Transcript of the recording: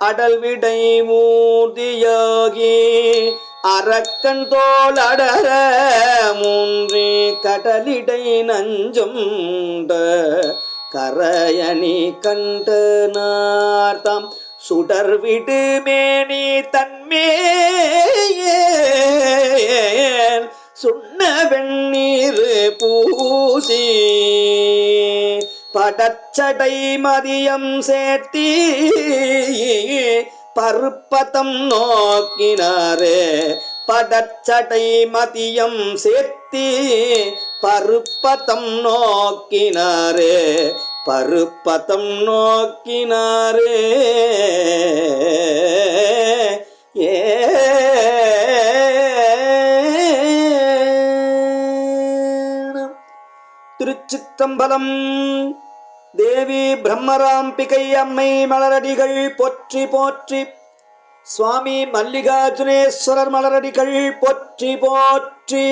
அடல் விடை மூர்த்தியாகி அரக்கன் தோல் அடர மூன்றி கடலிடை நஞ்சுண்ட கரையணி கண்ட நார்த்தாம். சுடர் விடு மேனி தன்மேயேன் சுண்ண வெண்ணீர் பூசி. படச்சடை மதியம் சேர்த்தி பருப்பதம் நோக்கினாரே. படச்சடை மதியம் சேர்த்தி பருப்பதம் நோக்கினாரே. பருப்பதம் நோக்கினாரே. ஏ திருச்சித்தம்பலம் தேவி பிரம்மராம்பிகை அம்மை மலரடிகள் போற்றி போற்றி. சுவாமி மல்லிகார்ஜுனேஸ்வரர் மலரடிகள் போற்றி போற்றி.